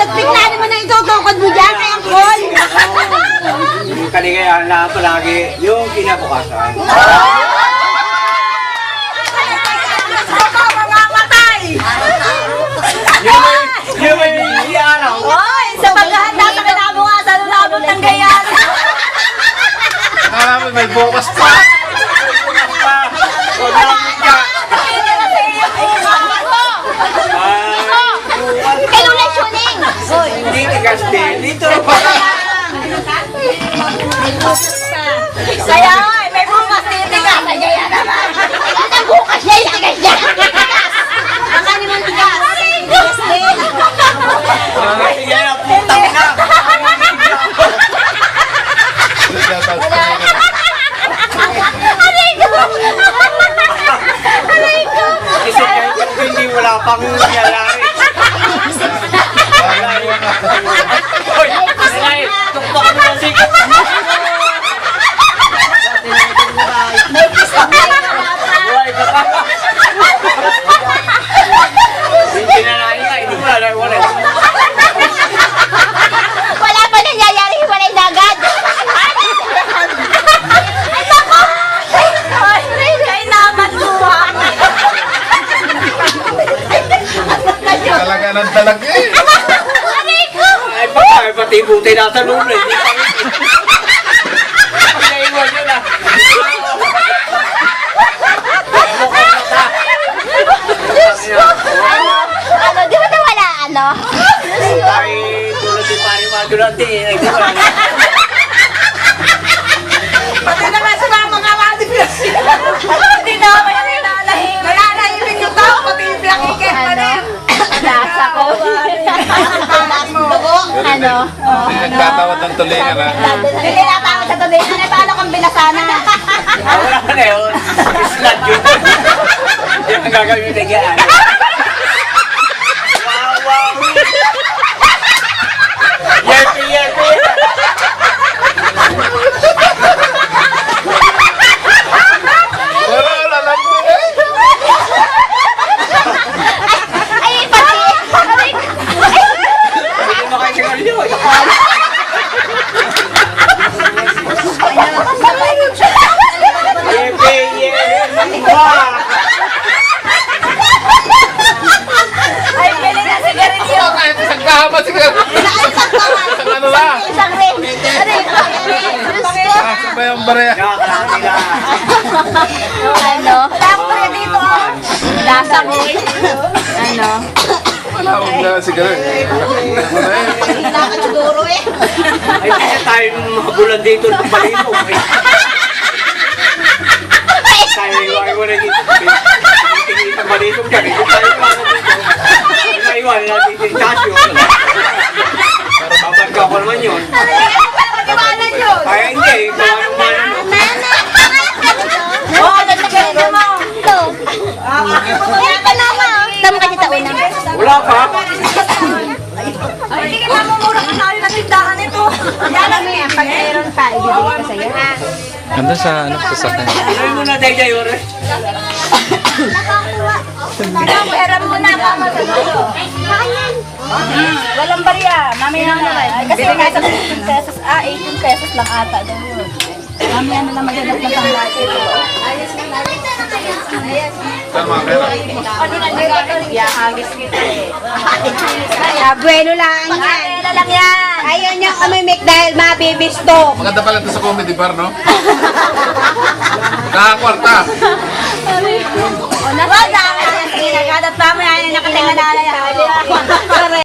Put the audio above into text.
tagpik na naman ang itutukod mo dyan, kay Angkol. Yung kaligayahan na palagi, yung kinabukasan. Yung may, yung may araw. Hoy, sa paghahanda sa kinabukasan, nalabot ng gayan. Ah, may bukas pa. Pa, huwag namin ka. Ay, Kay Lula Shuning. hindi tigas din. Dito pa. Kaya nga, eh, may bukas titigas. Ay, kaya naman. Ang bukas niya, yung tigas niya. Baka naman tigas. Tigas din. Sige na, putang na. Aray ko! Aray ko! Kasi kahit hindi wala pang nangyayari. Hoy, May wala pa. Buhay ka pa. Hindi na hindi wala. Wala pa nangyayari, walay na agad. Ay, nako! Ay, ay, naman buwan. Talaga ng talaga eh. Ay, pa, ay, pati buti nasa loob na. Hindi pa Naiwan yun ah. Diyos ko! Ano? Ano? Di ba nawala ano? Tulad si Pari Madurante. Ay, di ba? Pati naman sa mga mga madibilas. Hindi na ako yung nananahimik. Nananahimik yung tao, pati yung blakiket pa rin. Lasa ko. Ano? Hindi nagtatawad ng tulingan ha. Hindi natawag sa tuloy. Ano paano kang binasana? Ah, Wala ka na yun. Islat yun. Yan ang gagawin na yan. Wow, wow. Yepi, yepi. Wala, wala lang po eh. Ay, pati. Aray ko. Hindi mo kayo sigaw yun. Yepi, yepi. Wow. Ay, pili na sigarilyo. Kahit isang kahaba siguro. Isang ano lang. Isang rin. Aray ko. Diyos ko. Yung nila. Ano? Wala kaya dito ah. Lasa ko. Ano? Wala, huwag na siguro eh. Ano na eh. Hila ka siguro eh. Ay, kaya tayo magulan dito ng balino. Tayo iwan ko na dito. Tingin balino ka. Dito tayo iwan dito. Naiwan natin yung tasyo. Para babagka ko naman yun. Ano yan? Wala matiwanan yun. Kaya hindi. Gawa ng mana no. Oo, oh, nagsagalin mo. Ito. Wala pa naman. Tama ka dito una. Wala pa. Ay, hindi ka namumura ka tayo ng tindahan ito. Yan lang yan. Pag mayroon pa, ibibigay ko sa'yo. Nandun sa ano sa sakyan. Tinoy mo na tayo tayo. Ano, pera mo na kama sa dulo. Walang barya. Mamaya na naman. Kasi nasa 15 pesos, ah, 18 pesos lang ata daw Mamaya na lang maghanap ng panglasit. Ayos na Tama pera. Ya, hagis kita eh. Kaya, bueno lang yan. Bueno lang yan. Ayaw niya kumimik dahil mabibisto. Maganda pala ito sa comedy bar, no?